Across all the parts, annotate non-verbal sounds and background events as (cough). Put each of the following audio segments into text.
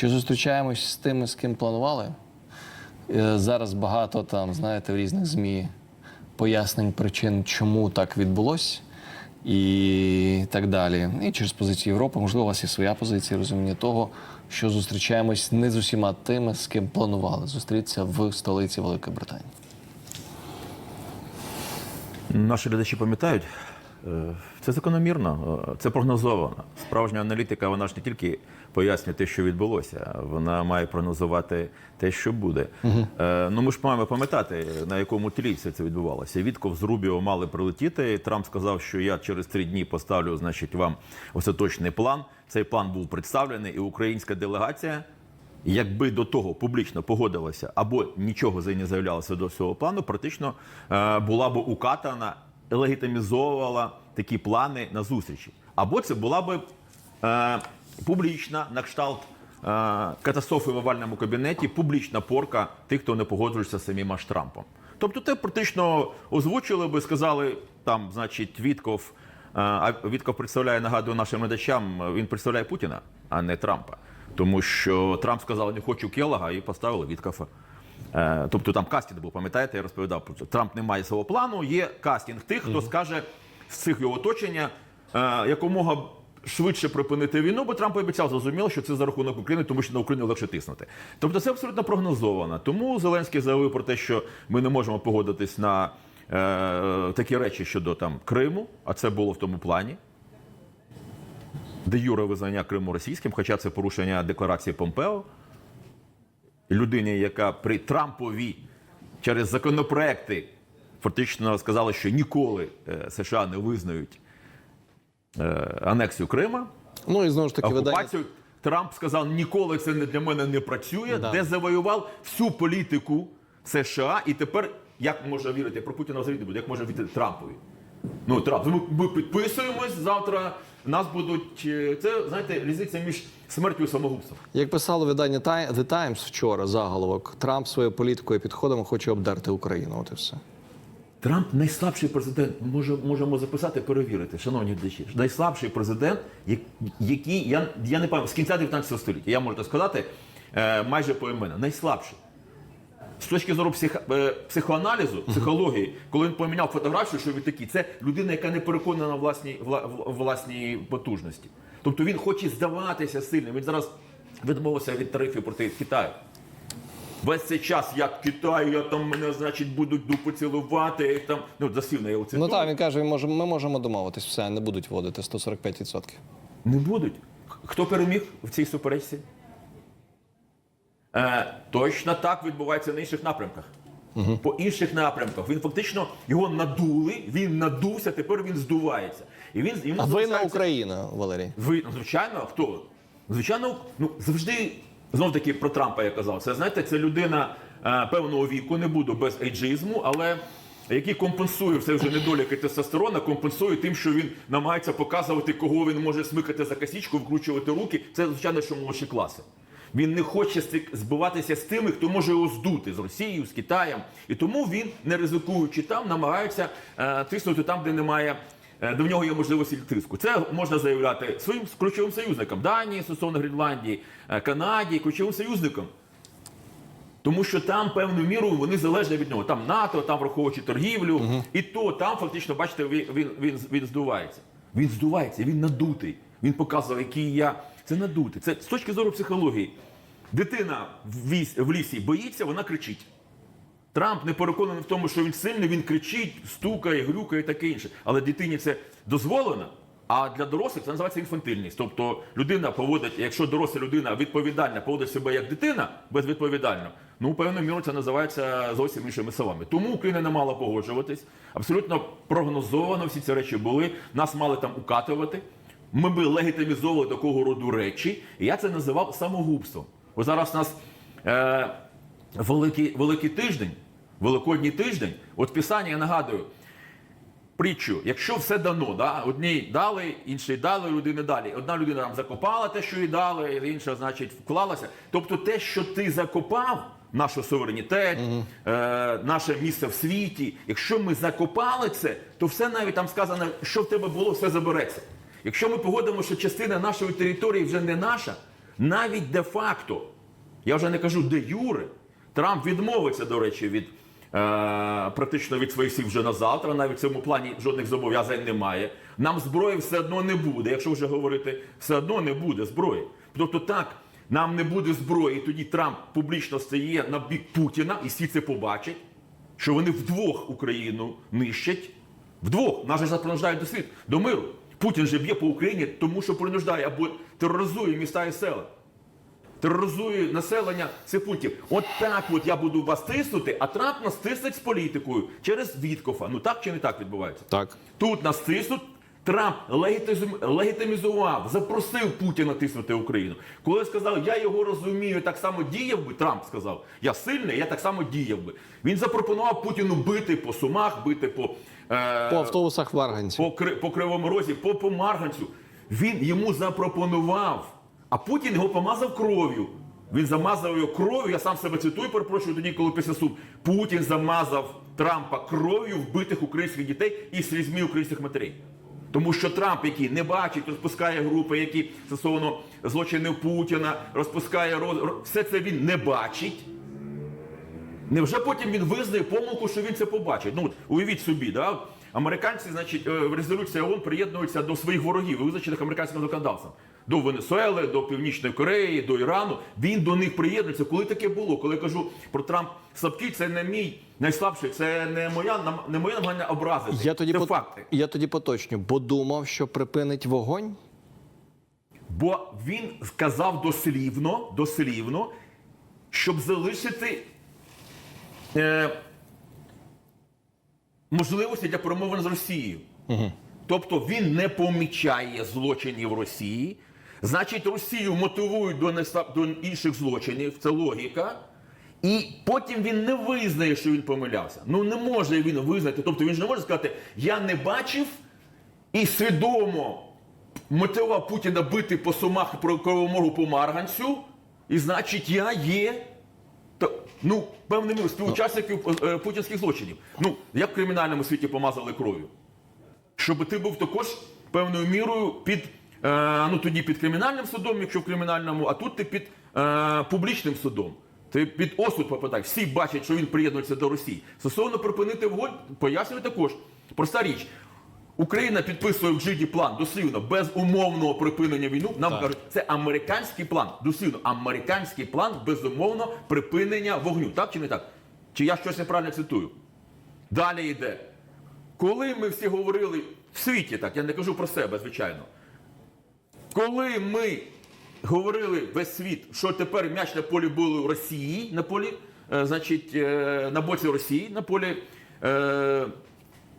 Чи зустрічаємось з тими, з ким планували? Е, Зараз багато там, знаєте, в різних ЗМІ пояснень причин, чому так відбулось, і так далі. І через позицію Європи, можливо, у вас є своя позиція розуміння того, що зустрічаємось не з усіма тими, з ким планували зустрітися в столиці Великої Британії. Наші глядачі пам'ятають, е, це закономірно, е, це прогнозовано. Справжня аналітика, вона ж не тільки пояснює те, що відбулося, вона має прогнозувати те, що буде. Е, Ну ми ж маємо пам'ятати, на якому тлі все це відбувалося. Вітков з Рубіо мали прилетіти. Трамп сказав, що я через три дні поставлю, значить, вам остаточний план. Цей план був представлений, і українська делегація. Якби до того публічно погодилася або нічого за не заявлялося до цього плану, практично е, була б укатана, легітимізовувала такі плани на зустрічі. Або це була б публічна на кшталт е, катастрофи в овальному кабінеті, публічна порка тих, хто не погоджується з самим аж Трампом. Тобто, те практично озвучили би, сказали там, значить, Вітков. е, А Вітков представляє, нагадую нашим глядачам, він представляє Путіна, а не Трампа. Тому що Трамп сказав, не хочу Келлога, і поставили Віткофа. Е, Тобто там кастинг був, пам'ятаєте, я розповідав про це. Трамп не має свого плану, є кастинг тих, хто скаже з цих його оточення е, якомога швидше припинити війну, бо Трамп обіцяв зрозуміло, що це за рахунок України, тому що на Україну легше тиснути. Тобто це абсолютно прогнозовано. Тому Зеленський заявив про те, що ми не можемо погодитись на е, такі речі щодо там Криму, а це було в тому плані де юре визнання Криму російським, хоча це порушення декларації Помпео. Людині, яка при Трампові через законопроекти фактично сказала, що ніколи е, США не визнають анексію Крима, Ну і знову ж таки видання. Трамп сказав, ніколи це не для мене не працює, Да. де завоював всю політику США. І тепер як можна вірити про Путіна взагалі не буде, як можна вірити Трампові? Ну, Трамп, ми, ми підписуємось завтра. Нас будуть. е, Це знаєте, різниця між смертю і самогубством. Як писало видання The Times вчора, заголовок, Трамп своєю політикою і підходами хоче обдерти Україну. От і все. Трамп найслабший президент. Може, можемо записати, перевірити, шановні глядачі. Найслабший президент, який я, я не пам'ятаю, з кінця 19 століття. Я можу так сказати е, майже поіменно. Найслабший. З точки зору псих, е, психоаналізу, психології, коли він поміняв фотографію, що він такий, це людина, яка не переконана в власній, вла- власній потужності. Тобто він хоче здаватися сильним. Він зараз відмовився від тарифів проти Китаю. Весь цей час, як Китай, я там мене, значить, будуть дупу цілувати. Там, ну, засильно я оце. Ну так, він каже, може, ми можемо домовитись, все, не будуть вводити 145%. Не будуть. Хто переміг в цій суперечці? Е, точно так відбувається на інших напрямках. По інших напрямках. Він фактично його надули, він надувся, тепер він здувається. І він, йому А залишається- Україна, Валерій. Ви, ну, звичайно, хто? Звичайно, ну завжди знов таки про Трампа я казав. Це знаєте, це людина е, певного віку, не буду без ейджизму, але який компенсує все вже недоліки тестостерона, компенсує тим, що він намагається показувати, кого він може смикати за косічку, вкручувати руки. Це звичайно, що молодші класи. Він не хоче збиватися з тими, хто може його здути з Росією, з Китаєм. І тому він, не ризикуючи там, намагається е, тиснути там, де немає До нього є можливості тиску. Це можна заявляти своїм ключовим союзникам Данії, стосовно Гренландії, е, Канаді, ключовим союзникам. Тому що там певною мірою вони залежні від нього. Там НАТО, там враховуючи торгівлю, і то там фактично, бачите, він, він, він, він здувається. Він здувається, він надутий. Він показував, який я. Це надутий. Це з точки зору психології. Дитина в лісі боїться, вона кричить. Трамп не переконаний в тому, що він сильний, він кричить, стукає, грюкає і таке інше. Але дитині це дозволено. А для дорослих це називається інфантильність. Тобто людина поводить, якщо доросла людина відповідальна, поводить себе як дитина безвідповідально, ну певною мірою це називається зовсім іншими словами. Тому Україна не мала погоджуватись. Абсолютно прогнозовано всі ці речі були. Нас мали там укатувати. Ми би легітимізовували такого роду речі. І я це називав самогубством. Бо зараз нас. Е, Великий, великий тиждень, Великодній тиждень, от Писання, я нагадую, притчу, якщо все дано, да, одній дали, іншій дали, людини далі. Одна людина там закопала те, що їй дали, інша, значить, вклалася. Тобто те, що ти закопав, наш суверенітет, е, наше місце в світі, якщо ми закопали це, то все навіть там сказано, що в тебе було, все забереться. Якщо ми погодимо, що частина нашої території вже не наша, навіть де-факто, я вже не кажу де юре, Трамп відмовиться, до речі, від. Е, практично від своїх сил вже на завтра, навіть в цьому плані жодних зобов'язань немає. Нам зброї все одно не буде. Якщо вже говорити, все одно не буде зброї. Тобто так, нам не буде зброї, тоді Трамп публічно стає на бік Путіна, і всі це побачать, що вони вдвох Україну нищать. Вдвох нас же ж до світу, до миру. Путін же б'є по Україні, тому що принуждає або тероризує міста і села. Тероризує населення цих пунктів. От так от я буду вас тиснути, а Трамп нас тиснуть з політикою через Віткофа. Ну так чи не так відбувається? Так. Тут нас тиснуть. Трамп легітимізував, запросив Путіна тиснути Україну. Коли сказав, я його розумію, так само діяв би, Трамп сказав, я сильний, я так само діяв би. Він запропонував Путіну бити по сумах, бити по, е, По автобусах Варганці. по, Кри- по Кривому Розі, по, по Марганцю. Він йому запропонував, а Путін його помазав кров'ю. Він замазав його кров'ю, я сам себе цитую, перепрошую тоді, коли після суд. Путін замазав Трампа кров'ю вбитих українських дітей і слізьми українських матерей. Тому що Трамп, який не бачить, розпускає групи, які стосовно злочинів Путіна, розпускає роз... все це він не бачить. Невже потім він визнає помилку, що він це побачить? Ну, уявіть собі, да? Американці, значить, е, в резолюції ООН приєднуються до своїх ворогів, визначених американським законодавством. До Венесуели, до Північної Кореї, до Ірану. Він до них приєднується. Коли таке було? Коли я кажу про Трамп слабкий, це не мій найслабший, це не моя не моє намагання образити. Я тоді, це по- факти. я тоді поточню, бо думав, що припинить вогонь. Бо він сказав дослівно, дослівно, щоб залишити е, можливості для перемовин з Росією. Тобто він не помічає злочинів Росії. Значить, Росію мотивують до, неса- до інших злочинів, це логіка. І потім він не визнає, що він помилявся. Ну не може він визнати. Тобто він ж не може сказати, я не бачив і свідомо мотивував Путіна бити по сумах про Кривомору по Марганцю, і значить, я є. То, ну, певним мірою співучасників е, путінських злочинів. Ну, як в кримінальному світі помазали кров'ю. Щоб ти був також певною мірою під, е, ну тоді під кримінальним судом, якщо в кримінальному, а тут ти під е, публічним судом. Ти під осуд попадаєш. Всі бачать, що він приєднується до Росії. Стосовно припинити вогонь, пояснюю також. Проста річ. Україна підписує в Джиді план дослівно без умовного припинення війни. Нам Так. кажуть, це американський план. Дослівно, американський план безумовно припинення вогню. Так чи не так? Чи я щось неправильно цитую? Далі йде. Коли ми всі говорили в світі, так я не кажу про себе, звичайно. Коли ми говорили весь світ, що тепер м'яч на полі були у Росії, на полі, е, значить, е, на боці Росії, на полі.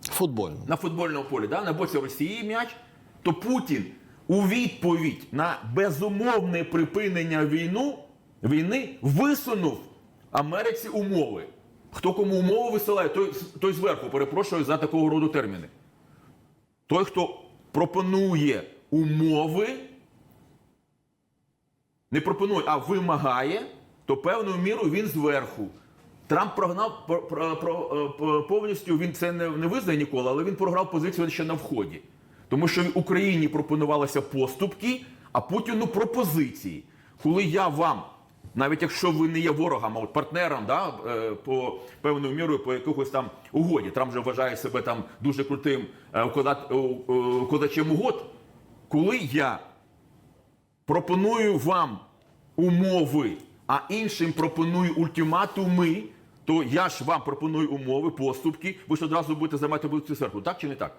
Футбольно. на футбольному полі, да, на боці Росії м'яч, то Путін у відповідь на безумовне припинення війну, війни висунув Америці умови. Хто кому умови висилає, той, той зверху, перепрошую за такого роду терміни. Той, хто пропонує умови, не пропонує, а вимагає, то певною мірою він зверху. Трамп прогнав про, про, про, е, повністю, він це не, не визнає ніколи, але він програв позицію ще на вході. Тому що в Україні пропонувалися поступки, а Путіну пропозиції. Коли я вам, навіть якщо ви не є ворогом, а партнером, да, е, по певною мірою по якихось там угоді, Трамп вже вважає себе там дуже крутим е, укладачем угод, коли я пропоную вам умови, а іншим пропоную ультиматуми, то я ж вам пропоную умови, поступки, ви ж одразу будете займати позицію церкву. Так чи не так?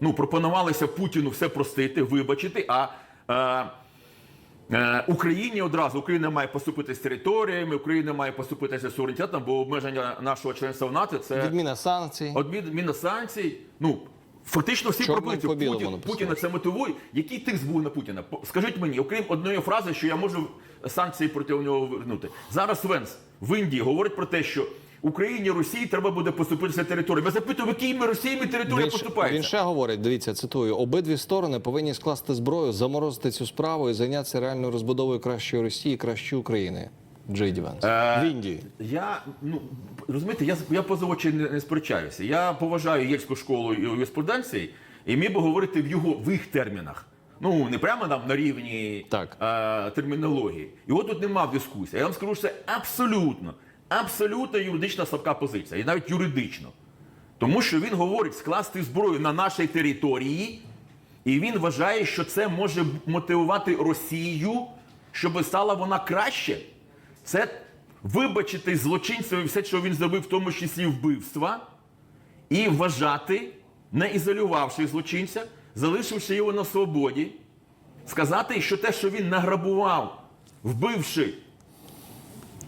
Ну, пропонувалося Путіну все простити, вибачити, а е, е, Україні одразу Україна має поступити з територіями, Україна має поступитися з суверенітетом, бо обмеження нашого членства в НАТО це Відміна санкцій. Відміна санкцій. Ну фактично всі пропозиції Путін. Путіна це мотивує. Який тиск був на Путіна? Скажіть мені, окрім одної фрази, що я можу санкції проти нього вернути. Зараз Венс в Індії говорить про те, що Україні Росії треба буде поступитися територіями. Я запитую, якими Росіями територія Він, поступається? він ще говорить, дивіться, цитую: обидві сторони повинні скласти зброю, заморозити цю справу і зайнятися реальною розбудовою кращої Росії, кращої України. Джей Ді Венс. Е, В Індії. Я ну розумієте, я я поза очі не, не сперечаюся. Я поважаю єльську школу юриспруденції, і міг би говорити в його в їх термінах. Ну не прямо нам на рівні Так. е, термінології. Його тут нема в дискусії. Я вам скажу, що це абсолютно, абсолютно юридична слабка позиція, і навіть юридично. Тому що він говорить скласти зброю на нашій території, і він вважає, що це може мотивувати Росію, щоб стала вона краще. Це вибачити злочинцеві все, що він зробив, в тому числі вбивства, і вважати, не ізолювавши злочинця, залишивши його на свободі, сказати, що те, що він награбував, вбивши,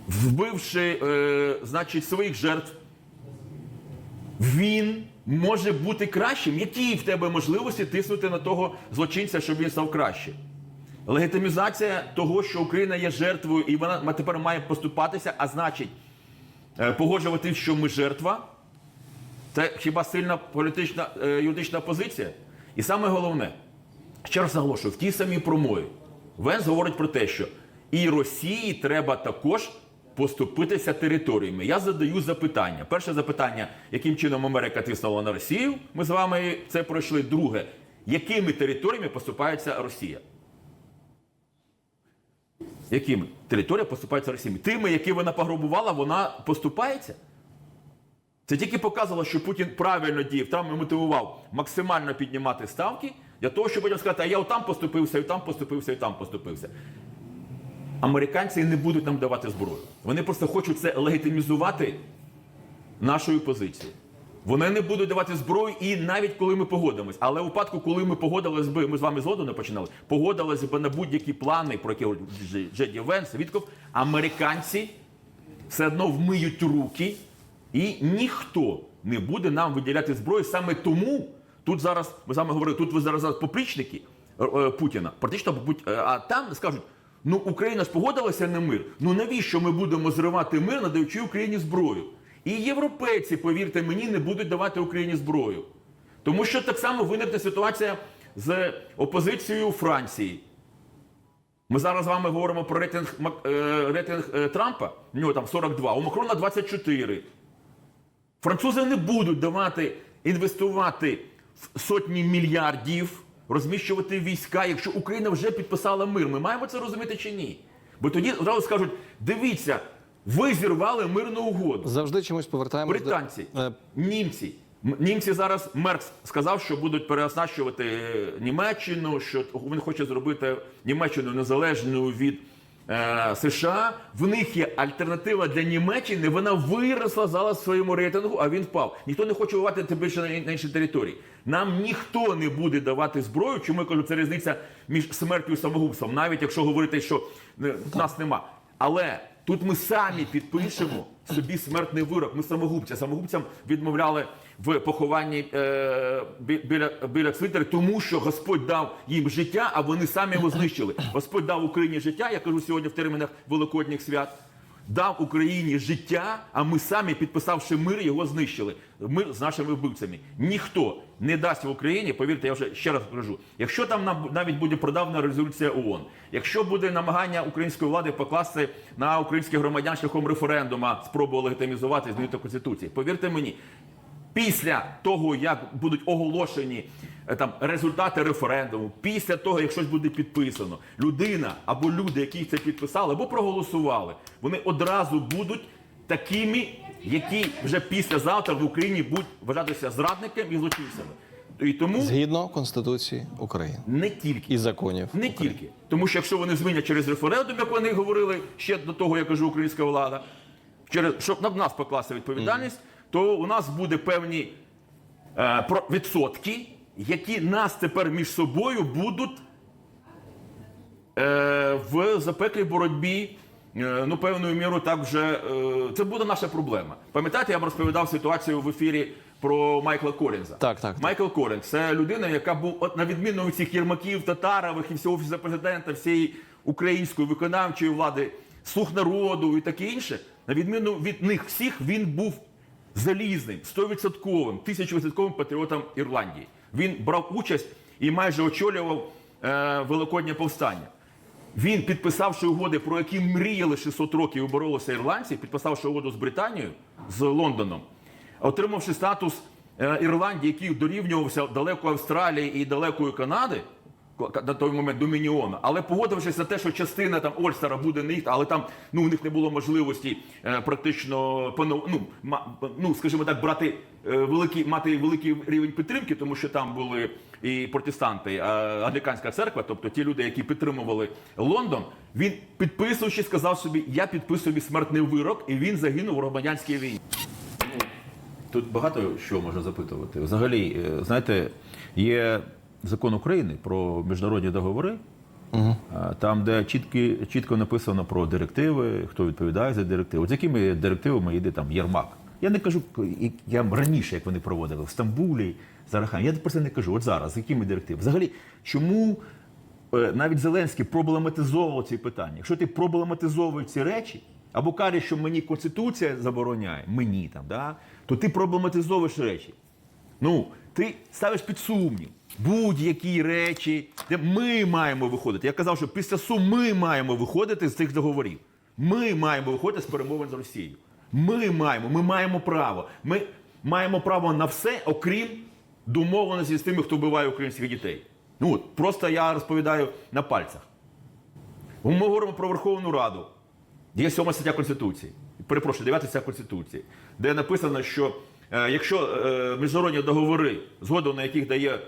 вбивши е, значить, своїх жертв, він може бути кращим. Які в тебе можливості тиснути на того злочинця, щоб він став краще? Легітимізація того, що Україна є жертвою, і вона тепер має поступатися, а значить, е, погоджувати, що ми жертва. Це хіба сильна політична е, юридична позиція? І саме головне, ще раз наголошую, в тій самій промові Венс говорить про те, що і Росії треба також поступитися територіями. Я задаю запитання. Перше запитання, яким чином Америка тиснула на Росію? Ми з вами це пройшли. Друге, якими територіями поступається Росія? Якими? Територія поступається Росії. Тими, які вона пограбувала, вона поступається? Це тільки показувало, що Путін правильно діяв, Трамп мотивував максимально піднімати ставки для того, щоб потім сказати, а я там поступився, і там поступився, і там поступився. Американці не будуть нам давати зброю. Вони просто хочуть це легітимізувати нашою позицією. Вони не будуть давати зброю, і навіть коли ми погодимось. Але у випадку, коли ми погодились би, ми з вами згоду не починали, погодились би на будь-які плани, про які Джеді Венс, Вітков, американці все одно вмиють руки, і ніхто не буде нам виділяти зброю. Саме тому тут зараз ми з вами говорили, тут ви зараз, зараз поплічники е, е, Путіна, практично е, а там скажуть. Ну, Україна ж погодилася на мир. Ну навіщо ми будемо зривати мир, надаючи Україні зброю? І європейці, повірте мені, не будуть давати Україні зброю. Тому що так само виникне ситуація з опозицією у Франції. Ми зараз з вами говоримо про рейтинг, е, рейтинг е, Трампа. У нього там 42, у Макрона 24. Французи не будуть давати інвестувати в сотні мільярдів, розміщувати війська, якщо Україна вже підписала мир. Ми маємо це розуміти чи ні? Бо тоді одразу скажуть: дивіться, ви зірвали мирну угоду. Завжди чомусь повертаємось Британці, до Е, німці. Німці зараз Меркс сказав, що будуть переоснащувати е, Німеччину, що він хоче зробити Німеччину незалежною від е, США. В них є альтернатива для Німеччини. Вона виросла зараз в своєму рейтингу, а він впав. Ніхто не хоче воювати тим більше на, на іншій території. Нам ніхто не буде давати зброю. Чому я кажу, це різниця між смертю і самогубством, навіть якщо говорити, що е, нас нема. Але тут ми самі підпишемо собі смертний вирок. Ми самогубці. Самогубцям відмовляли в похованні е, біля, біля цвинтаря, тому що Господь дав їм життя, а вони самі його знищили. Господь дав Україні життя, я кажу сьогодні в термінах Великодніх свят. Дав Україні життя, а ми самі, підписавши мир, його знищили. Ми з нашими вбивцями. Ніхто не дасть в Україні, повірте, я вже ще раз кажу, якщо там навіть буде продавна резолюція ООН, якщо буде намагання української влади покласти на українських громадян шляхом референдума спробу легітимізувати і змінити конституції, повірте мені, після того, як будуть оголошені е, там результати референдуму, після того, як щось буде підписано, людина або люди, які це підписали, або проголосували, вони одразу будуть такими, які вже післязавтра в Україні будуть вважатися зрадниками і злочинцями. І тому згідно Конституції України не тільки і законів. не тільки. Тому що якщо вони змінять через референдум, як вони говорили ще до того, як кажу українська влада, через щоб на нас покласти відповідальність, то у нас буде певні е, про- відсотки, які нас тепер між собою будуть е, в запеклій боротьбі. Е, Ну, певною мірою, так вже е, це буде наша проблема. Пам'ятаєте, я вам розповідав ситуацію в ефірі про Майкла Корінза. Так, так. Майкл Корінг це людина, яка був от на відміну від цих Єрмаків, Татарових і всього офісу президента, всієї української виконавчої влади, слух народу і таке інше. На відміну від них всіх, він був залізним, стовідсотковим, тисячовідсотковим патріотом Ірландії. Він брав участь і майже очолював е, Великоднє повстання. Він, підписавши угоди, про які мріяли 600 років і боролися ірландці, підписавши угоду з Британією, з Лондоном, отримавши статус е, Ірландії, який дорівнювався далеко Австралії і далекої Канади, на той момент Домініону, але погодившись на те, що частина там Ольстера буде не їх, але там ну у них не було можливості е, практично ну, ма, ну скажімо так, брати е, великий мати великий рівень підтримки, тому що там були і протестанти, а, англіканська церква, тобто ті люди, які підтримували Лондон. Він підписуючи, сказав собі: я підписую смертний вирок, і він загинув у громадянській війні. Тут багато що можна запитувати. Взагалі, е, знаєте, є закон України про міжнародні договори, е, там, де чіткі, чітко написано про директиви, хто відповідає за директиви. От з якими директивами йде там Єрмак. Я не кажу, я раніше, як вони проводили в Стамбулі, Зарахані. Я про це не кажу. От зараз, з якими директивами? Взагалі, чому е, навіть Зеленський проблематизовував ці питання? Якщо ти проблематизовуєш ці речі, або кажеш, що мені Конституція забороняє, мені там, да, то ти проблематизовуєш речі. Ну, ти ставиш під сумнів будь-які речі, де ми маємо виходити. Я казав, що після Сум ми маємо виходити з цих договорів. Ми маємо виходити з перемовин з Росією. Ми маємо, ми маємо право. Ми маємо право на все, окрім домовленості з тими, хто вбиває українських дітей. Ну от, просто я розповідаю на пальцях. Ми говоримо про Верховну Раду. Є сьома стаття Конституції. Перепрошую, дев'ята стаття Конституції, де написано, що якщо е, міжнародні договори, згоду на яких дає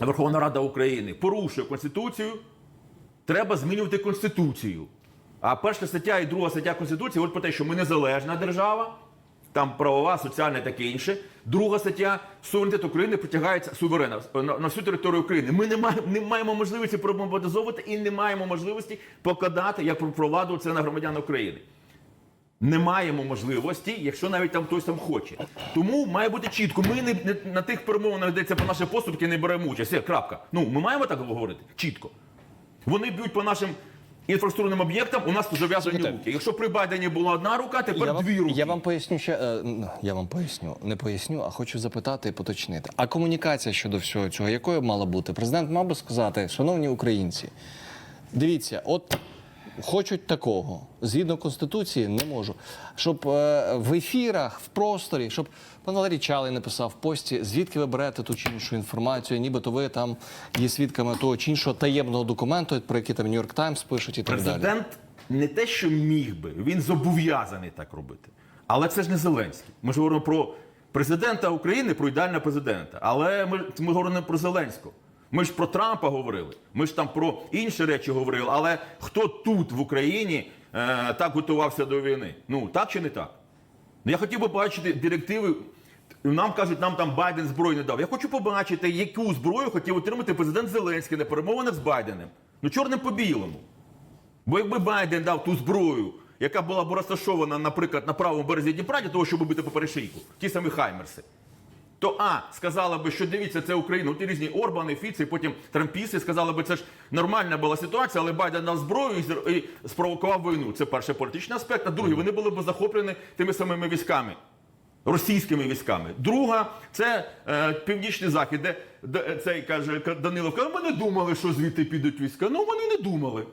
Верховна Рада України, порушує Конституцію, треба змінювати Конституцію. А перша стаття і друга стаття Конституції говорять про те, що ми незалежна держава, там правова, соціальна таке інше. Друга стаття суверенітет України притягається суверена на, всю територію України. Ми не маємо, не маємо можливості проблематизовувати і не маємо можливості покладати як про владу це на громадян України. Не маємо можливості, якщо навіть там хтось там хоче. Тому має бути чітко. Ми не, не на тих перемовинах йдеться про наші поступки, не беремо участь. Все, крапка. Ну ми маємо так говорити чітко. Вони б'ють по нашим інфраструктурним об'єктам. У нас зав'язані Слухайте. руки. Якщо при Байдені була одна рука, тепер Я вам, дві руки. я вам поясню ще. е, ну, Я вам поясню, не поясню, а хочу запитати і поточнити. А комунікація щодо всього цього, якою мала бути? Президент мав би сказати, шановні українці, дивіться, от хочуть такого. Згідно конституції, не можу. Щоб е, в ефірах, в просторі, щоб пан Валерій Чалий написав в пості, звідки ви берете ту чи іншу інформацію, нібито ви там є свідками того чи іншого таємного документу, про який там Нью-Йорк Таймс пишуть і так далі. Президент не те, що міг би, він зобов'язаний так робити. Але це ж не Зеленський. Ми ж говоримо про президента України, про ідеального президента. Але ми, ми говоримо про Зеленського. Ми ж про Трампа говорили. Ми ж там про інші речі говорили. Але хто тут в Україні е, так готувався до війни? Ну так чи не так? Ну, я хотів би бачити директиви. Нам кажуть, нам там Байден зброю не дав. Я хочу побачити, яку зброю хотів отримати президент Зеленський на перемовинах з Байденом. Ну, чорним по білому. Бо якби Байден дав ту зброю, яка була б розташована, наприклад, на правому березі Дніпра, для того, щоб бити по перешийку, ті самі Хаймерси, то А, сказала би, що дивіться, це Україна, ті різні Орбани, Фіци, потім Трампіси, сказали би, це ж нормальна була ситуація, але Байден дав зброю і і спровокував війну. Це перший політичний аспект. А другий, вони були б захоплені тими самими військами. Російськими військами. Друга це е, північний захід, де, де цей каже Данилов, каже, ми не думали, що звідти підуть війська. Ну вони не думали.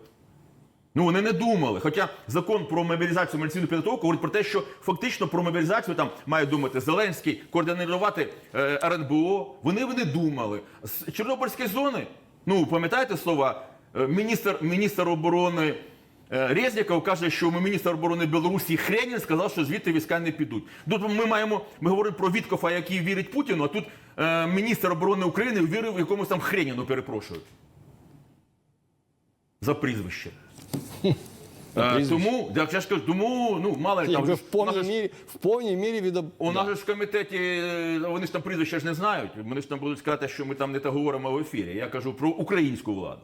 Ну вони не думали. Хоча закон про мобілізацію мобілізаційну підготовку говорить про те, що фактично про мобілізацію там має думати Зеленський, координувати е, РНБО. Вони вони думали. З Чорнобильської зони, ну пам'ятаєте слова, Е, міністр, міністр оборони. е, Резніков каже, що міністр оборони Білорусі Хренін сказав, що звідти війська не підуть. Тут ми маємо, ми говоримо про Віткофа, який вірить Путіну, а тут е, міністр оборони України вірив якомусь там Хреніну, перепрошую. За прізвище. Е, тому, я ж кажу, тому, ну, мало ли там. Ж- в у нас повній ж- мірі, в повній мірі від У нас же ж в комітеті, е, вони ж там прізвища ж не знають. Вони ж там будуть сказати, що ми там не те говоримо в ефірі. Я кажу про українську владу.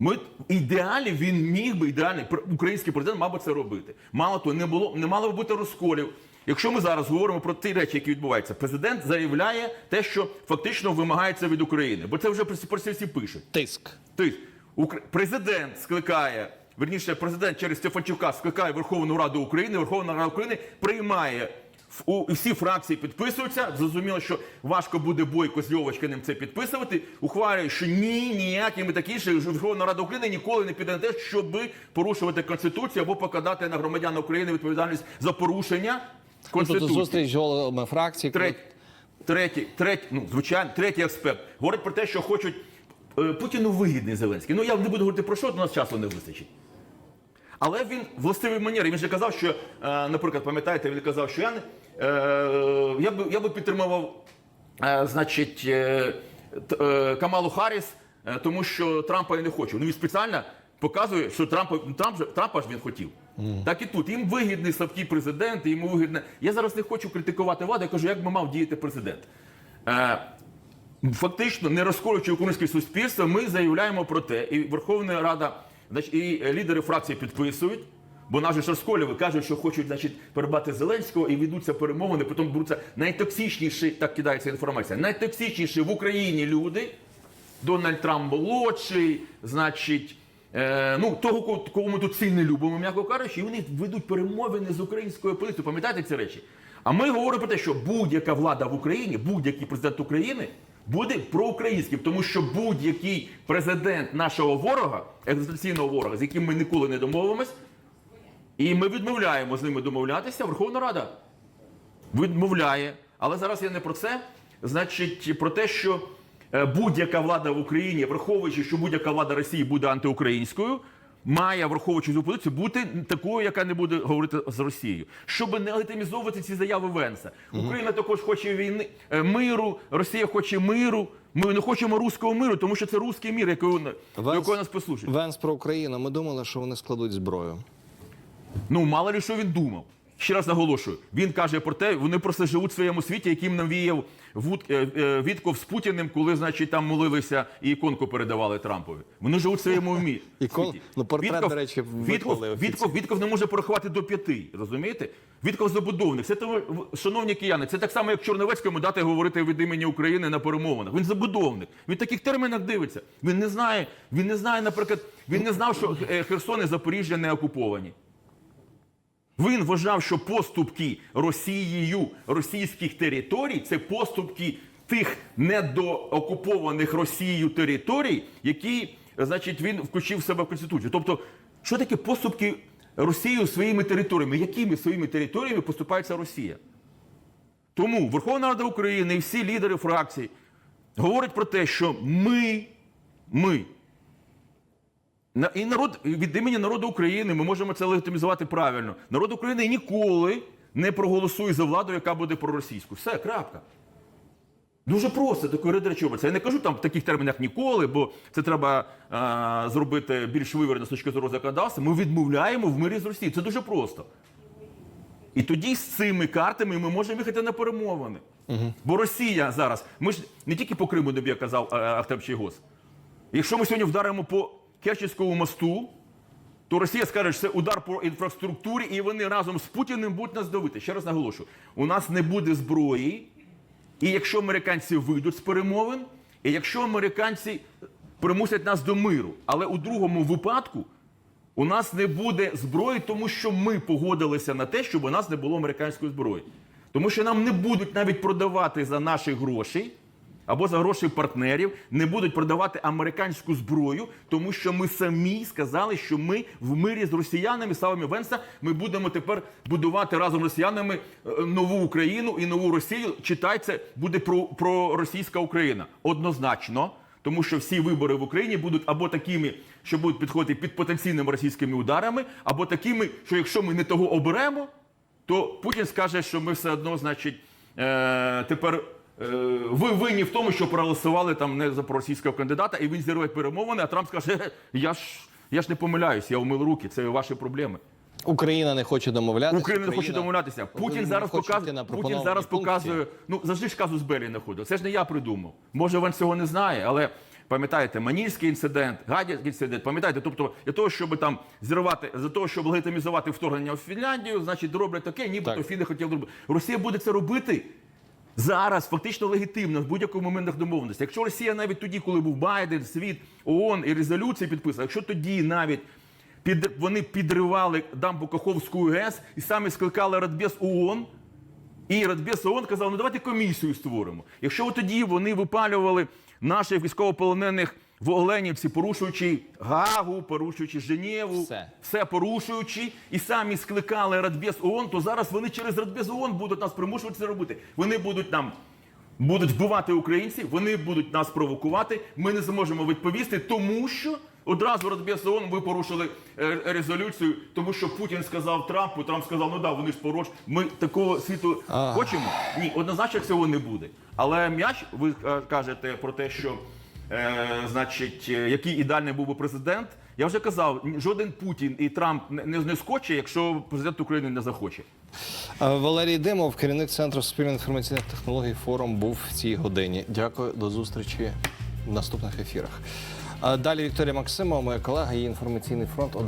Ми в ідеалі він міг би ідеальний пр- український президент мав би це робити. Мало того, не було не мало б бути розколів. Якщо ми зараз говоримо про ті речі, які відбуваються, президент заявляє те, що фактично вимагається від України, бо це вже про всі пишуть. тиск. Тобто президент скликає, верніше, президент через Стефанчука скликає Верховну Раду України, Верховна Рада України приймає. У, всі фракції підписуються. Зрозуміло, що важко буде бойко з Льовочкиним це підписувати. Ухвалює, що ні, ніяким і такі інше Верховна Рада України ніколи не піде на те, щоб порушувати конституцію або покладати на громадян України відповідальність за порушення Тобто конституції. зустріч головами фракції. Третій, третій, третій, ну, звичайно, третій аспект. Говорить про те, що хочуть Путіну вигідний Зеленський. Ну я не буду говорити про що, у нас часу не вистачить. Але він властивий манері. Він же казав, що, е, наприклад, пам'ятаєте, він казав, що я не е, я би я би підтримував, е, значить, е, е, Камалу Харріс, е, тому що Трампа я не хочу. Ну він спеціально показує, що Трампа Трамп Трампа ж він хотів. Так і тут їм вигідний слабкий президент, йому вигідне. Я зараз не хочу критикувати владу, я кажу, як би мав діяти президент. Фактично, не розколюючи українське суспільство, ми заявляємо про те, і Верховна Рада, значить, і лідери фракції підписують, бо наші ж розколювали, кажуть, що хочуть значить, перебати Зеленського і ведуться перемовини, потім беруться найтоксичніші, так кидається інформація, найтоксичніші в Україні люди, Дональд Трамп молодший, значить, е, ну, того, кого- ми тут сильно любимо, м'яко кажучи, і вони ведуть перемовини з українською політикою. Пам'ятаєте ці речі? А ми говоримо про те, що будь-яка влада в Україні, будь-який президент України буде проукраїнським, тому що будь-який президент нашого ворога, екзистенційного ворога, з яким ми ніколи не домовимось, і ми відмовляємо з ними домовлятися, Верховна Рада відмовляє. Але зараз я не про це. Значить, про те, що е, будь-яка влада в Україні, враховуючи, що будь-яка влада Росії буде антиукраїнською, має, враховуючи цю позицію, бути такою, яка не буде говорити з Росією, щоб не легітимізовувати ці заяви Венса. Україна також хоче війни е, миру, Росія хоче миру. Ми не хочемо руського миру, тому що це руський мір, який, якого нас послужить. Венс про Україну. Ми думали, що вони складуть зброю. Ну, мало ли що він думав. Ще раз наголошую, він каже про те, вони просто живуть в своєму світі, яким навіяв е, е, Вітков з Путіним, коли, значить, там молилися і іконку передавали Трампові. Вони живуть в своєму вмі. (laughs) Ікон- ну, портрет, до речі, Вітков. Вітков, Вітков не може порахувати до п'яти, розумієте? Вітков забудовник. Це шановні кияни, це так само, як Чорновецькому дати говорити від імені України на перемовинах. Він забудовник. Він в таких термінах дивиться. Він не знає, він не знає, наприклад, він не знав, що е, Херсон і Запоріжжя не окуповані. Він вважав, що поступки Росією російських територій це поступки тих недоокупованих Росією територій, які, значить, він включив в себе в Конституцію. Тобто, що таке поступки Росією своїми територіями? Якими своїми територіями поступається Росія? Тому Верховна Рада України і всі лідери фракцій говорять про те, що ми, ми І народ від імені народу України ми можемо це легітимізувати правильно. Народ України ніколи не проголосує за владу, яка буде проросійською. Все, крапка. Дуже просто такої речі. Я не кажу там в таких термінах ніколи, бо це треба а, зробити більш виверено з точки зору законодавства. Ми відмовляємо в мирі з Росією. Це дуже просто. І тоді з цими картами ми можемо їхати на перемовини. Бо Росія зараз, ми ж не тільки по Криму, де б я казав е, Ахтем Чийгоз. Якщо ми сьогодні вдаримо по Керченському мосту, то Росія скаже, що це удар по інфраструктурі, і вони разом з Путіним будуть нас давити. Ще раз наголошую: у нас не буде зброї, і якщо американці вийдуть з перемовин, і якщо американці примусять нас до миру, але у другому випадку у нас не буде зброї, тому що ми погодилися на те, щоб у нас не було американської зброї. Тому що нам не будуть навіть продавати за наші гроші або за гроші партнерів, не будуть продавати американську зброю, тому що ми самі сказали, що ми в мирі з росіянами, Савами Венса, ми будемо тепер будувати разом з росіянами е, нову Україну і нову Росію. Читай, це буде про, про російська Україна. Однозначно. Тому що всі вибори в Україні будуть або такими, що будуть підходити під потенційними російськими ударами, або такими, що якщо ми не того оберемо, то Путін скаже, що ми все одно, значить, е, тепер ви винні в тому, що проголосували там не за російського кандидата, і він зірве перемовини, а Трамп скаже, «Е, я ж, я ж не помиляюсь, я вмив руки, це ваші проблеми. Україна не хоче домовлятися. Україна не хоче домовлятися. Путін зараз показує. Путін зараз показує. Ну завжди ж казус Белі знаходив. Це ж не я придумав. Може, він цього не знає, але пам'ятаєте, Манільський інцидент, Гадяцький інцидент. Пам'ятаєте, тобто для того, щоб там зірвати, за того, щоб легітимізувати вторгнення в Фінляндію, значить роблять таке, нібито Так. Фіни хотіли робити. Росія буде це робити. Зараз фактично легітимно в будь-якому моментах домовленості. Якщо Росія навіть тоді, коли був Байден, світ, ООН і резолюції підписали, якщо тоді навіть під, вони підривали дамбу Каховську ГЕС і самі скликали Радбез ООН, і Радбез ООН казав, ну давайте комісію створимо. Якщо тоді вони випалювали наших військовополонених в Оленівці, порушуючи Гагу, порушуючи Женєву, Все. все порушуючи, і самі скликали Радбез ООН, то зараз вони через Радбез ООН будуть нас примушувати це робити. Вони будуть нам будуть вбивати українців, вони будуть нас провокувати. Ми не зможемо відповісти, тому що одразу Радбез ООН ви порушили е, резолюцію, тому що Путін сказав Трампу, Трамп сказав, ну да, вони ж порош. Ми такого світу хочемо. Ні, однозначно цього не буде. Але м'яч, ви е, кажете про те, що е, значить, е, який ідеальний був би президент. Я вже казав, жоден Путін і Трамп не, не, скоче, якщо президент України не захоче. Е, Валерій Димов, керівник центру спільних інформаційних технологій, форум був в цій годині. Дякую, до зустрічі в наступних ефірах. Далі Вікторія Максимова, моя колега, її інформаційний фронт.